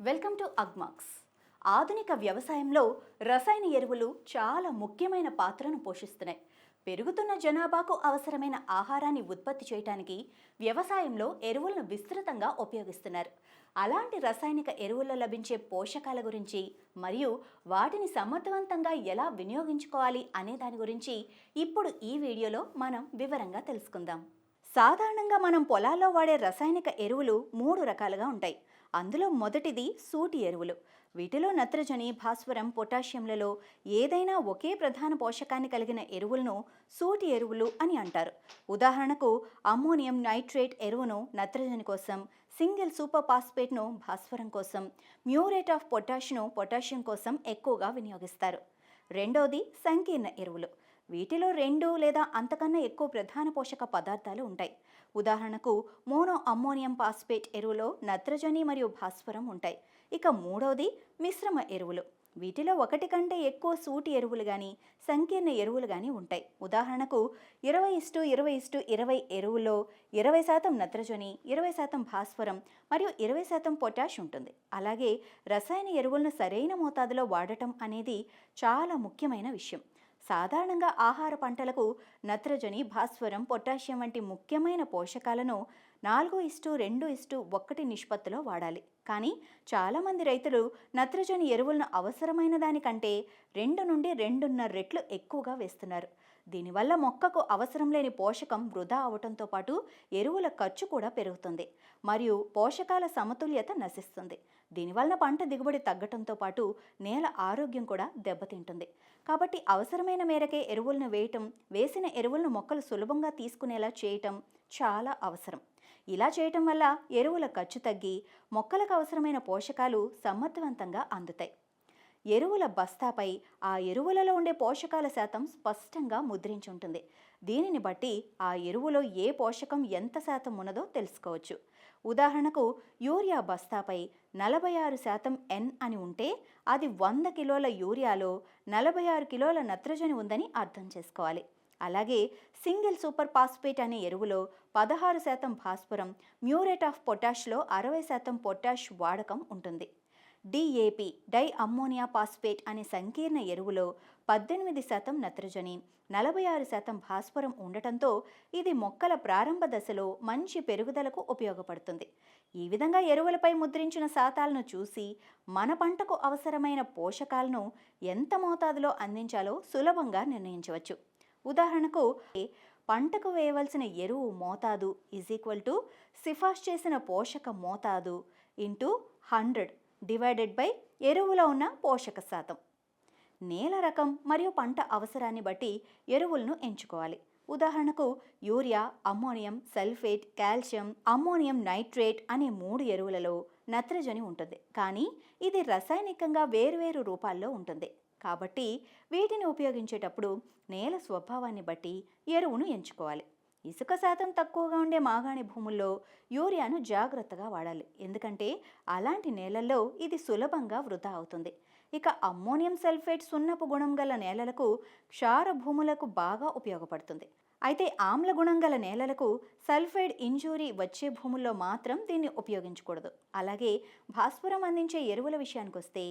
Welcome to Agmax. ఆధునిక వ్యవసాయంలో రసాయన ఎరువులు చాలా ముఖ్యమైన పాత్రను పోషిస్తున్నాయి. పెరుగుతున్న జనాభాకు అవసరమైన ఆహారాన్ని ఉత్పత్తి చేయడానికి వ్యవసాయంలో ఎరువులను విస్తృతంగా ఉపయోగిస్తున్నారు. అలాంటి రసాయనిక ఎరువుల్లో లభించే పోషకాల గురించి మరియు వాటిని సమర్థవంతంగా ఎలా వినియోగించుకోవాలి అనే దాని గురించి ఇప్పుడు ఈ వీడియోలో మనం వివరంగా తెలుసుకుందాం. సాధారణంగా మనం పొలాల్లో వాడే రసాయనిక ఎరువులు మూడు రకాలుగా ఉంటాయి. అందులో మొదటిది సూటి ఎరువులు. వీటిలో నత్రజని భాస్వరం పొటాషియంలలో ఏదైనా ఒకే ప్రధాన పోషకాన్ని కలిగిన ఎరువులను సూటి ఎరువులు అని అంటారు. ఉదాహరణకు అమ్మోనియం నైట్రేట్ ఎరువును నత్రజని కోసం సింగిల్ సూపర్ ఫాస్ఫేట్ను భాస్వరం కోసం మ్యూరేట్ ఆఫ్ పొటాష్ను పొటాషియం కోసం ఎక్కువగా వినియోగిస్తారు. రెండవది సంకీర్ణ ఎరువులు. వీటిలో రెండు లేదా అంతకన్నా ఎక్కువ ప్రధాన పోషక పదార్థాలు ఉంటాయి. ఉదాహరణకు మోనో అమ్మోనియం ఫాస్ఫేట్ ఎరువులో నత్రజని మరియు భాస్వరం ఉంటాయి. ఇక మూడవది మిశ్రమ ఎరువులు. వీటిలో ఒకటి కంటే ఎక్కువ సూటి ఎరువులు కానీ సంకీర్ణ ఎరువులు కానీ ఉంటాయి. ఉదాహరణకు ఇరవై ఇస్టు ఇరవై ఇస్టు ఇరవై ఎరువులో ఇరవై శాతం నత్రజని ఇరవై శాతం భాస్వరం మరియు ఇరవై శాతం పొటాష్ ఉంటుంది. అలాగే రసాయన ఎరువులను సరైన మోతాదులో వాడటం అనేది చాలా ముఖ్యమైన విషయం. సాధారణంగా ఆహార పంటలకు నత్రజని భాస్వరం పొటాషియం వంటి ముఖ్యమైన పోషకాలను నాలుగు ఇస్టు రెండు ఇస్టు ఒక్కటి నిష్పత్తిలో వాడాలి. కానీ చాలామంది రైతులు నత్రజని ఎరువులను అవసరమైన దానికంటే రెండు నుండి రెండున్నర రెట్లు ఎక్కువగా వేస్తున్నారు. దీనివల్ల మొక్కకు అవసరం లేని పోషకం వృధా అవటంతో పాటు ఎరువుల ఖర్చు కూడా పెరుగుతుంది. మరియు పోషకాల సమతుల్యత నశిస్తుంది. దీనివల్ల పంట దిగుబడి తగ్గటంతో పాటు నేల ఆరోగ్యం కూడా దెబ్బతింటుంది. కాబట్టి అవసరమైన మేరకే ఎరువులను వేయటం వేసిన ఎరువులను మొక్కలు సులభంగా తీసుకునేలా చేయటం చాలా అవసరం. ఇలా చేయటం వల్ల ఎరువుల ఖర్చు తగ్గి మొక్కలకు అవసరమైన పోషకాలు సమర్థవంతంగా అందుతాయి. ఎరువుల బస్తాపై ఆ ఎరువులలో ఉండే పోషకాల శాతం స్పష్టంగా ముద్రించి ఉంటుంది. దీనిని బట్టి ఆ ఎరువులో ఏ పోషకం ఎంత శాతం ఉన్నదో తెలుసుకోవచ్చు. ఉదాహరణకు యూరియా బస్తాపై నలభై ఆరు శాతం ఎన్ అని ఉంటే అది వంద కిలోల యూరియాలో నలభై ఆరు కిలోల నత్రజని ఉందని అర్థం చేసుకోవాలి. అలాగే సింగిల్ సూపర్ ఫాస్ఫేట్ అనే ఎరువులో పదహారు శాతం భాస్వరం మ్యూరేట్ ఆఫ్ పొటాష్లో అరవై శాతం పొటాష్ వాడకం ఉంటుంది. డిఏపి డై అమ్మోనియా ఫాస్ఫేట్ అనే సంకీర్ణ ఎరువులో పద్దెనిమిది శాతం నత్రజని నలభై ఆరు శాతం భాస్వరం ఉండటంతో ఇది మొక్కల ప్రారంభ దశలో మంచి పెరుగుదలకు ఉపయోగపడుతుంది. ఈ విధంగా ఎరువులపై ముద్రించిన శాతాలను చూసి మన పంటకు అవసరమైన పోషకాలను ఎంత మోతాదులో అందించాలో సులభంగా నిర్ణయించవచ్చు. ఉదాహరణకు పంటకు వేయవలసిన ఎరువు మోతాదు ఈజ్ ఈక్వల్ టు సిఫార్సు చేసిన పోషక మోతాదు ఇంటూ హండ్రెడ్. డివైడెడ్ బై ఎరువులో ఉన్న పోషక శాతం. నేల రకం మరియు పంట అవసరాన్ని బట్టి ఎరువులను ఎంచుకోవాలి. ఉదాహరణకు urea ammonium sulphate calcium ammonium nitrate అనే మూడు ఎరువులలో నత్రజని ఉంటుంది. కానీ ఇది రసాయనికంగా వేర్వేరు రూపాల్లో ఉంటుంది. కాబట్టి వీటిని ఉపయోగించేటప్పుడు నేల స్వభావాన్ని బట్టి ఎరువును ఎంచుకోవాలి. ఇసుక శాతం తక్కువగా ఉండే మాగాణి భూముల్లో యూరియాను జాగ్రత్తగా వాడాలి. ఎందుకంటే అలాంటి నేలల్లో ఇది సులభంగా వృధా అవుతుంది. ఇక అమ్మోనియం సల్ఫేట్ సున్నపు గుణం గల నేలలకు క్షార భూములకు బాగా ఉపయోగపడుతుంది. అయితే ఆమ్ల గుణం గల నేలలకు సల్ఫైడ్ ఇంజూరీ వచ్చే భూముల్లో మాత్రం దీన్ని ఉపయోగించకూడదు. అలాగే భాస్వరం అందించే ఎరువుల విషయానికి వస్తే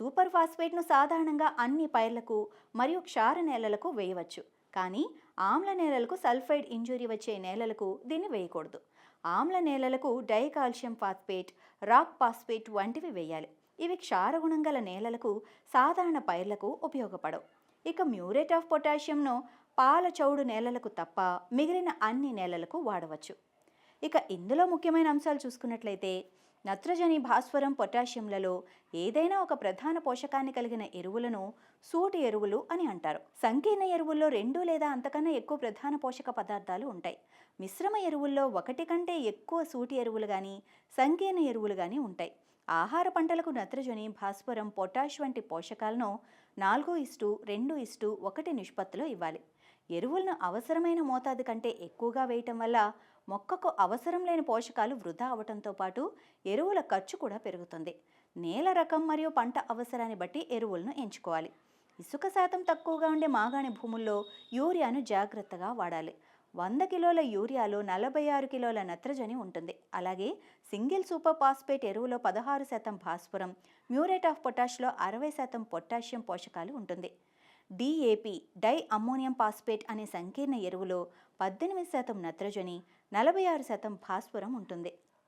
సూపర్ ఫాస్ఫేట్ను సాధారణంగా అన్ని పైర్లకు మరియు క్షార నేలలకు వేయవచ్చు. కానీ ఆమ్ల నేలలకు సల్ఫైడ్ ఇంజురీ వచ్చే నేలలకు దీన్ని వేయకూడదు. ఆమ్ల నేలలకు డైకాల్షియం ఫాస్ఫేట్ రాక్ ఫాస్ఫేట్ వంటివి వేయాలి. ఇవి క్షారగుణం గల నేలలకు సాధారణ పైర్లకు ఉపయోగపడవు. ఇక మ్యూరేట్ ఆఫ్ పొటాషియంను పాల చౌడు నేలలకు తప్ప మిగిలిన అన్ని నేలలకు వాడవచ్చు. ఇక ఇందులో ముఖ్యమైన అంశాలు చూసుకున్నట్లయితే నత్రజని భాస్వరం పొటాషియంలలో ఏదైనా ఒక ప్రధాన పోషకాన్ని కలిగిన ఎరువులను సూటి ఎరువులు అని అంటారు. సంకీర్ణ ఎరువుల్లో రెండు లేదా అంతకన్నా ఎక్కువ ప్రధాన పోషక పదార్థాలు ఉంటాయి. మిశ్రమ ఎరువుల్లో ఒకటి కంటే ఎక్కువ సూటి ఎరువులు కానీ సంకీర్ణ ఎరువులు కానీ ఉంటాయి. ఆహార పంటలకు నత్రజని భాస్వరం పొటాష్ వంటి పోషకాలను నాలుగు ఇస్టు రెండు ఇస్టు ఒకటి నిష్పత్తిలో ఇవ్వాలి. ఎరువులను అవసరమైన మోతాదు కంటే ఎక్కువగా వేయటం వల్ల మొక్కకు అవసరం లేని పోషకాలు వృధా అవటంతో పాటు ఎరువుల ఖర్చు కూడా పెరుగుతుంది. నేల రకం మరియు పంట అవసరాన్ని బట్టి ఎరువులను ఎంచుకోవాలి. ఇసుక శాతం తక్కువగా ఉండే మాగాణి భూముల్లో యూరియాను జాగ్రత్తగా వాడాలి. వంద కిలోల యూరియాలో నలభై ఆరు కిలోల నత్రజని ఉంటుంది. అలాగే సింగిల్ సూపర్ ఫాస్ఫేట్ ఎరువులో పదహారు శాతం భాస్వరం మ్యూరేట్ ఆఫ్ పొటాష్లో అరవై శాతం పొటాషియం పోషకాలు ఉంటుంది. డిఏపి డై అమ్మోనియం ఫాస్ఫేట్ అనే సంకీర్ణ ఎరువులో పద్దెనిమిది శాతం నత్రజని నలభై ఆరు శాతం భాస్వరం ఉంటుంది.